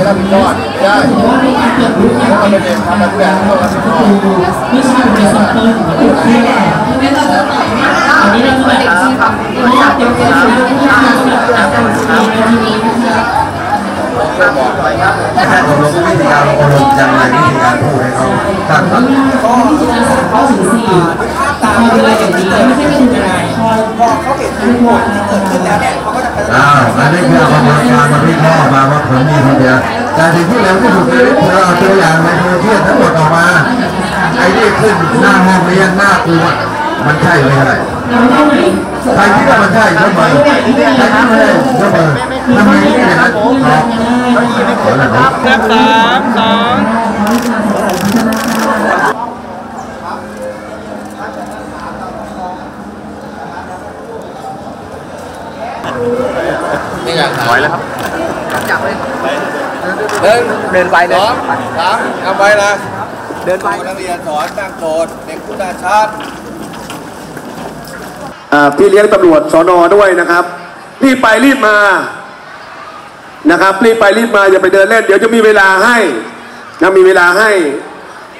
ไม่รับผิดชอบไม่ได้ถ้าเราเป็นเด็กทำแบบผู้ใหญ่ต้องรับผิดชอบวิชาเรียนสอบต้นของเด็กที่แหละอันนี้เราจะมาถามครับเราอยากเป็นคนที่รู้ที่เราจะทำสิ่งนี้นะครับบอกหน่อยครับการอบรมวิธีการอบรมยังไงวิธีการพูดให้เขาตั้งหลักวิธีการสอนเข้าถึงสี่ตามเลาอย่างนี้ไม่ใช่เป็นอะไรพอเขาเห็นทั้งหมดที่เกิดขึ้นแล้วเนี่ยเขาก็ อ้าวอันนี้คือเอากระการมาวิเคราะห์มาว่าผลมีผลเดียวแต่สิ่งที่เร็วที่สุดคือเธอเอาตัวอย่างในโซเชียลทั้งหมดออกมาไอ้ที่ขึ้นหน้าห้องเรียนหน้าครูมันใช่ไหม่ใช่เราเท่าไหร่ใครคิดว่ามันใช่ยกมือใครคิดว่าใช่ยกมือทำไมไม่ได้นะครับผมครับสามสอง นี่อยากถอยแล้วครับจับเลย เดินเดินไปเลยสองสามทำไปนะเดินไปนักเรียนสอนตั้งโจทย์เด็กผู้ตาชาติ อ่าพี่เลี้ยงตำรวจสอนอด้วยนะครับ รีบไปรีบมานะครับ รีบไปรีบมาอย่าไปเดินเล่น เดี๋ยวจะมีเวลาให้นะมีเวลาให้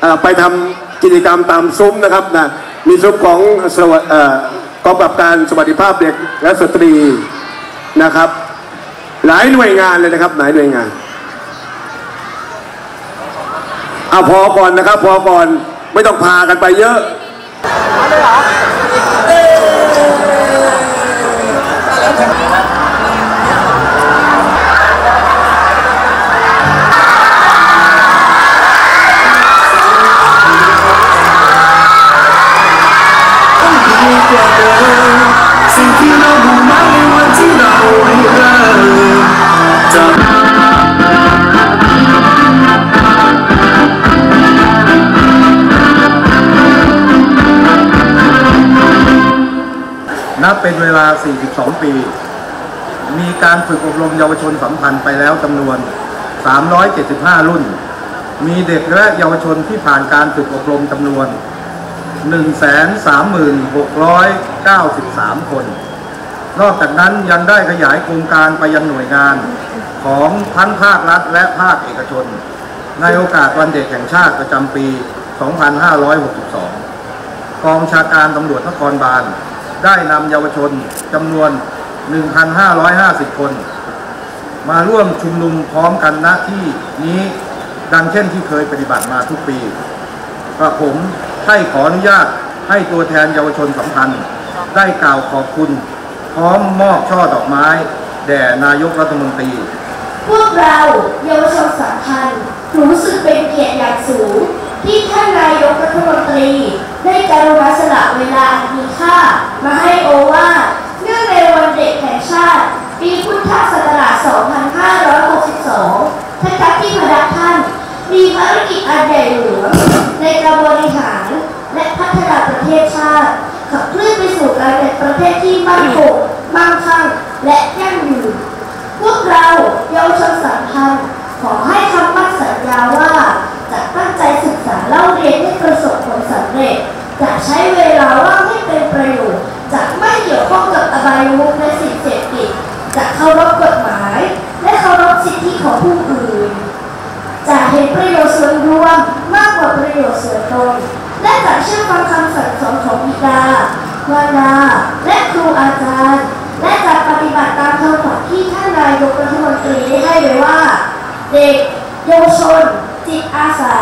อ่าไปทำกิจกรรมตามซุ้มนะครับนะมีซุ้มของสวัสดิ์เอ่อกองปราบการสวัสดิภาพเด็กและสตรีนะครับ หลายหน่วยงานเลยนะครับ หลายหน่วยงาน เอาพอก่อนนะครับ พอก่อนไม่ต้องพากันไปเยอะ นับเป็นเวลา 42 ปี มีการฝึกอบรมเยาวชนสัมพันธ์ไปแล้วจำนวน 375 รุ่น มีเด็กและเยาวชนที่ผ่านการฝึกอบรมจำนวน 136,93 คน นอกจากนั้นยังได้ขยายโครงการไปยังหน่วยงานของทั้งภาครัฐและภาคเอกชน ในโอกาสวันเด็กแห่งชาติประจำปี 2562 กองชาการตำรวจนครบาล ได้นำเยาวชนจำนวน 1,550 คน มาร่วมชุมนุมพร้อมกันณที่นี้ดังเช่นที่เคยปฏิบัติมาทุกปีกระผมให้ขออนุญาตให้ตัวแทนเยาวชนสัมพันธ์ ได้กล่าวขอบคุณ พร้อมมอบช่อดอกไม้ แด่นายกรัฐมนตรี พวกเราเยาวชนสัมพันธ์รู้สึกเป็นเกียรติอย่างสูง ที่ท่านนายกรัฐมนตรี ได้กรุณาสละเวลามีค่า มาให้โอวาเนื่องในวันเด็กแห่งชาติ ปีพุทธศักราช 2562ท่านที่พระท่าน มีภารกิจอันใหญ่หลวงในการบริหารและพัฒนาประเทศชาติ ขับเคลื่อนไปสู่การเป็นประเทศที่มั่นคงมั่งคั่งและยั่งยืนพวกเราเยาวชนสัมพันธ์ขอให้คำมั่นสัญญาว่า จะตั้งใจศึกษา เรียนให้ประสบผลสำเร็จจะใช้เวลาว่างให้เป็นประโยชน์จะไม่เกี่ยวข้องกับอบายมุขและสิ่งเสพติดจะเคารพกฎหมาย และเคารพสิทธิของผู้อื่นจะเห็นประโยชน์ส่วนรวมมากกว่าประโยชน์ส่วนตนและจะเชื่อฟังคำสั่งสอนของบิดามารดาและครูอาจารย์ และจะปฏิบัติตามคำสั่งที่ท่านนายกรัฐมนตรีได้ให้ไว้ว่า เด็กเยาวชน จิตอาสา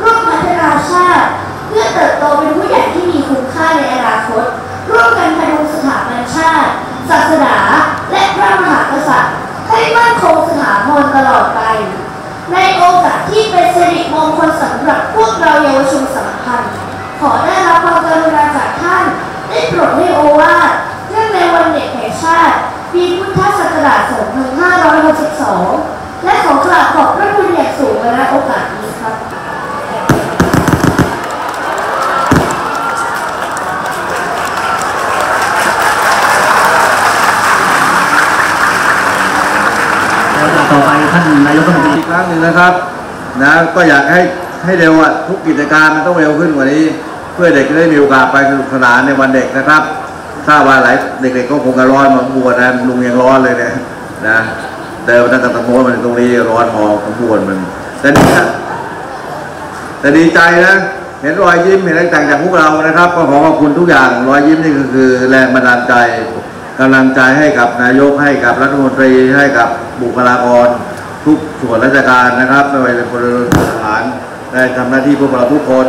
ร่วมพัฒนาชาติ เพื่อเติบโตเป็นผู้ใหญ่ที่มีคุณค่าในอนาคต ร่วมกันพดุงสถาบันชาติ ศาสนา และพระมหากษัตริย์ ให้มั่นคงสถาพรตลอดไป ในโอกาสที่เป็นสิริมงคลสำหรับพวกเราเยาวชนสัมพันธ์ ขอได้รับความกรุณาจากท่าน ได้โปรดให้โอวาทเนื่องในวันเด็กแห่งชาติปีพุทธศักราช 2562 และขอกราบขอบพระคุณอย่างสูงในโอกาสนี้ครับ ต่อไปท่า นายกรัฐมนตรีอีกครั้งหนึ่งนะครับนะก็อยากให้ให้เร็วอะทุกกิจการมันต้องเร็วขึ้นกว่านี้ เพื่อเด็กจะได้มีโอกาสไปสนุกสนานในวันเด็กนะครับทราบว่าหลายเด็กๆก็คงจะร้อนมาบวชนะลุงยังร้อนเลยเนี่ยนะเดินตั้งแต่ตะโมนมาถึงตรงนี้ร้อนพอสมควรมันแต่นี่แต่ดีใจนะเห็นรอยยิ้มเห็นอะไรต่างจากพวกเรานะครับ ก็ขอขอบคุณทุกอย่างรอยยิ้มนี่ก็คือแรงบันดาลใจกำลังใจให้กับนายกให้กับรัฐมนตรีให้กับบุคลากร ทุกส่วนราชการนะครับไม่ว่าจะเป็นพลเรือนทหารได้ทำหน้าที่พวกเราทุกคน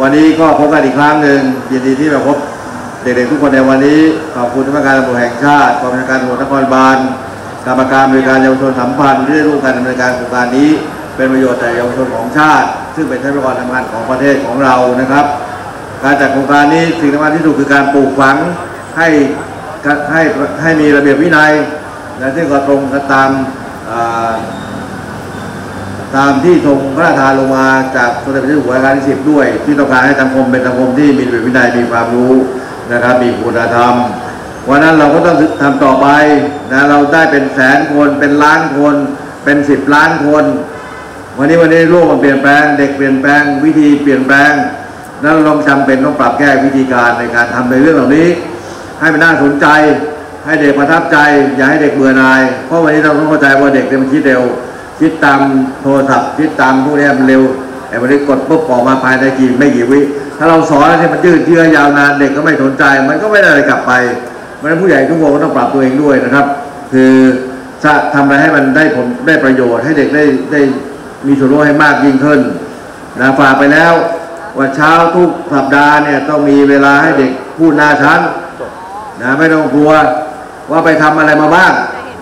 วันนี้ก็พบกันอีกครั้งหนึ่งยินดีที่มาพบเด็กๆทุกคนในวันนี้ขอบคุณท่าการตำรวจแห่งชาติกองบัญชาการตำรวจนครบาลกรรมการบริการเยาวชนสัมพันธ์ที่ได้ร่วมกันดำเนินการโครงการนี้ เป็นประโยชน์แต่เยาวชนของชาติ ซึ่งเป็นทรัพยากรทำงานของประเทศของเรานะครับ การจัดโครงการนี้สิ่งสำคัญที่สุดคือการปลูกฝังให้ให้ให้มีระเบียบวินัยและซึ่งก็ตรงกันตาม ตามที่ทรงพระราชทานลงมาจากสมเด็จพระเจ้าอยู่หัวรัชกาลที่สิบด้วย ที่ต้องการให้สังคมเป็นสังคมที่มีระเบียบวินัยมีความรู้นะครับ มีคุณธรรมวันนั้นเราก็ต้องทำต่อไปนะเราได้เป็นแสนคนเป็นล้านคน เป็นสิบล้านคน วันนี้วันนี้โลกมันเปลี่ยนแปลง เด็กเปลี่ยนแปลง วิธีเปลี่ยนแปลงนั้นเราต้องจำเป็นต้องปรับแก้วิธีการในการทำในเรื่องเหล่านี้ ให้มันน่าสนใจ ให้เด็กประทับใจ อย่าให้เด็กเบื่อนาย เพราะวันนี้เราต้องเข้าใจว่าเด็กเนี่ยมันคิดเร็ว คิดตามโทรศัพท์ คิดตามพวกเนี้ยมันเร็วไอ้วันนี้กดปุ๊บออกมาภายในกี่ไม่กี่วิถ้าเราสอนให้มันยืดเยื้อยาวนานเด็กก็ไม่สนใจ มันก็ไม่ได้อะไรกลับไปเพราะฉะนั้นผู้ใหญ่ทุกคนก็ต้องปรับตัวเองด้วยนะครับ คือจะทำอะไรให้มันได้ผลได้ประโยชน์ให้เด็กได้ได้มีส่วนร่วมให้มากยิ่งขึ้นนะฝากไปแล้วว่าเช้าทุกสัปดาห์เนี่ยต้องมีเวลาให้เด็กพูดหน้าชั้นนะไม่ต้องกลัว ว่าไปทำอะไรมาบ้าง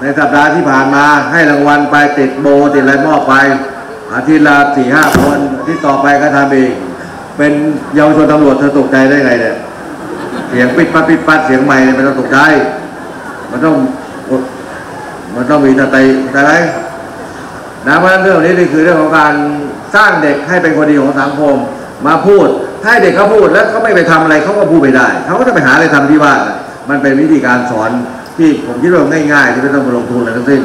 ในสัปดาห์ที่ผ่านมาให้รางวัลไปติดโบติดอะไรมอบไป อาทิตย์ละสี่ห้าคนทิตย์ต่อไปก็ทำอีกเป็นเยาวชนตำรวจเธอตกใจได้ไงเนี่ยเสียงปิดปัดปิดปัดเสียงใหม่เนี่ยไม่ต้องตกใจมันต้องมันต้องมีสติใช่ไหมนะเพราะเรื่องนี้นี่คือเรื่องของการสร้างเด็กให้เป็นคนดีของสังคม มาพูดให้เด็กเขาพูดแล้วเขาไม่ไปทำอะไรเขาก็พูดไม่ได้เขาก็จะไปหาอะไรทำที่บ้านมันเป็นวิธีการสอน ที่ผมคิดว่าง่ายๆที่ไม่ต้องมาลงทุนอะไรทั้งสิ้น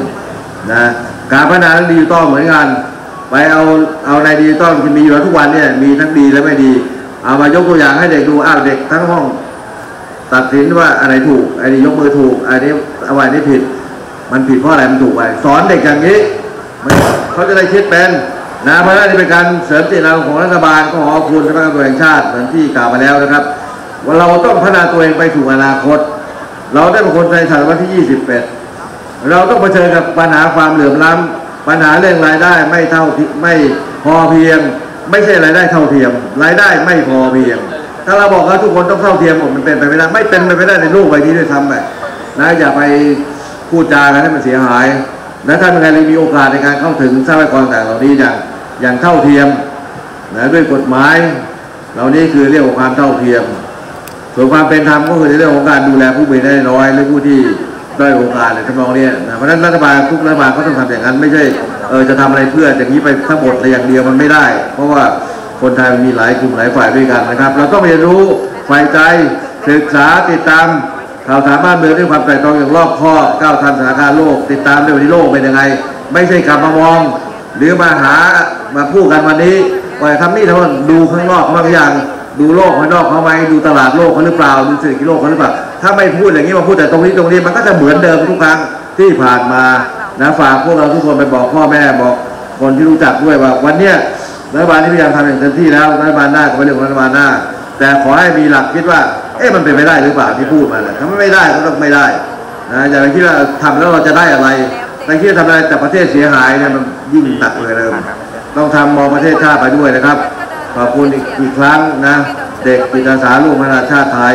นะการพัฒนาดิจิตอลเหมือนกัน ไปเอาเอาในดิจิตอลที่มีอยู่แล้วทุกวันเนี่ยมีทั้งดีและไม่ดี เอามายกตัวอย่างให้เด็กดูอ้าวเด็กทั้งห้อง ตัดสินว่าอะไรถูกอันนี้ยกมือถูกอันนี้เอาไว้นี่ผิด มันผิดเพราะอะไรมันถูกไปสอนเด็กอย่างนี้มันเขาจะได้คิดเป็นนะเพราะนั้นเป็นการเสริมเจตนารมณ์ของรัฐบาลก็ขอคุณสำนักงานตำรวจแห่งชาติเหมือนที่กล่าวมาแล้วนะครับ ว่าเราต้องพัฒนาตัวเองไปสู่อนาคต เราได้เป็นคนในศตวรรษที่ 21 เราต้องเผชิญกับปัญหาความเหลื่อมล้ำปัญหาเรื่องรายได้ไม่เท่าที่ไม่พอเพียง ไม่ใช่รายได้เท่าเทียม รายได้ไม่พอเพียง ถ้าเราบอกว่าทุกคนต้องเท่าเทียมหมดมันเป็นไปไม่ได้ไม่เป็นไปไม่ได้ในโลกใบนี้ด้วยซ้ำไปนะอย่าไปพูดจากันให้มันเสียหายและถ้าเป็นไงเรมีโอกาสในการเข้าถึงทรัพยากรต่างเหล่านี้อย่างอย่างเท่าเทียมนะด้วยกฎหมาย เหล่านี้คือเรียกว่าความเท่าเทียม ส่วนความเป็นธรรมก็คือในเรื่องของการดูแลผู้มีได้น้อยหรือผู้ที่ด้อยโอกาสในทำนองเนี้ยนะเพราะฉะนั้นรัฐบาลทุกรัฐบาลก็ต้องทำอย่างนั้น ไม่ใช่เออจะทำอะไรเพื่ออย่างนี้ไปทั้งหมดเลยอย่างเดียวมันไม่ได้ เพราะว่าคนไทยมีหลายกลุ่มหลายฝ่ายด้วยกันนะครับ เราต้องเรียนรู้ใฝ่ใจศึกษาติดตามข่าวสารบ้านเมืองด้วยความไตร่ตรองอย่างรอบคอบก้าวทันสถานการณ์โลก ติดตามด้วยวันนี้โลกเป็นยังไง ไม่ใช่กลับมามอง หรือมาหามาพูดกันวันนี้ว่าทำนี่ทำนั่นดูข้างนอกบางอย่าง ดูโลกภายนอกเขาไหมดูตลาดโลกเขาหรือเปล่าดูเศรษฐกิจโลกเขาหรือเปล่าถ้าไม่พูดอย่างนี้มาพูดแต่ตรงนี้ตรงนี้มันก็จะเหมือนเดิมทุกครั้งที่ผ่านมานะฝากพวกเราทุกคนไปบอกพ่อแม่บอกคนที่รู้จักด้วยว่า วันเนี้ยรัฐบาลนี้พยายามทำอย่างเต็มที่แล้วรัฐบาลหน้าก็เป็นเรื่องของรัฐบาลหน้า แต่ขอให้มีหลักคิดว่า เอ๊ะมันเป็นไปได้หรือเปล่าที่พูดมาเนี่ยถ้ามันไม่ได้ก็ต้องไม่ได้นะอย่าไปคิดว่าทำแล้วเราจะได้อะไรแต่คิดว่าทำอะไรแต่ประเทศเสียหายเนี่ยมันยิ่งหนักเลยเลยต้องทำมองประเทศชาติไปด้วยนะครับ ขอบคุณอีกอีกครั้งนะ เด็กจิตอาสาลูกพัฒนาชาติไทย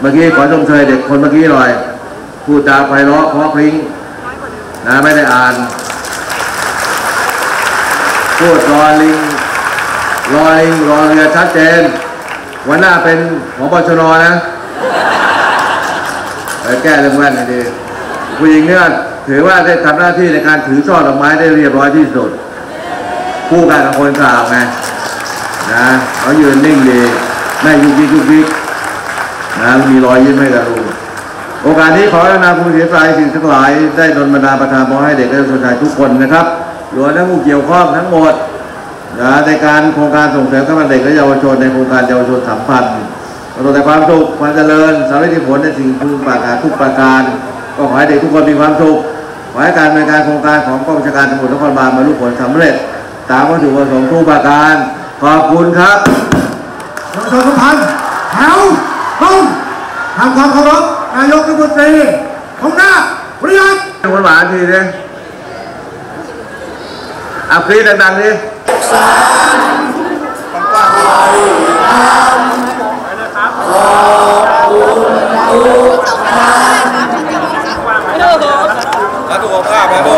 เมื่อกี้ขอชมเชยเด็กคนเมื่อกี้หน่อยพูดจาไพเราะเพราะพริ้งนะไม่ได้อ่านพูดรอลิงรอลิงรอเรือชัดเจน วันหน้าเป็นของบชนนะไปแก้เรื่องแว่นดีผู้หญิงเนี่ยถือว่าได้ทำหน้าที่ในการถือช่อดอกไม้ได้เรียบร้อยที่สุดคู่กันกับคนข่าวไง นะเขายืนนิ่งดีไม่ยุกยิกยุกยิกนะมีรอยยิ้มให้กับลุงโอกาสนี้ขอให้นาคุณเสียใจสิ่งทั้งหลาย ได้ดลบันดาประทานพรให้เด็กและประชาชนทุกคนนะครับรวมทั้งผู้เกี่ยวข้องทั้งหมดนะในการโครงการส่งเสริมการเด็กและเยาวชนในโครงการเยาวชนสัมพันธ์ประสบแต่ความสุขความเจริญสำเร็จผลในสิ่งพึงปรารถนาทุกประการก็ขอให้เด็กทุกคนมีความสุขขอให้การดำเนินการโครงการของกองบัญชาการตำรวจนครบาลบรรลุผลสำเร็จ ตามวัตถุประสงค์ทุกประการ ขอบคุณครับประชาสัมพันธ์แถวตรงทำความเคารพนายกรัฐมนตรีของหน้าบริษัทคนหวานทีนึงเอาคลีดังๆดิรักสุขภาพนะลู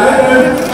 จ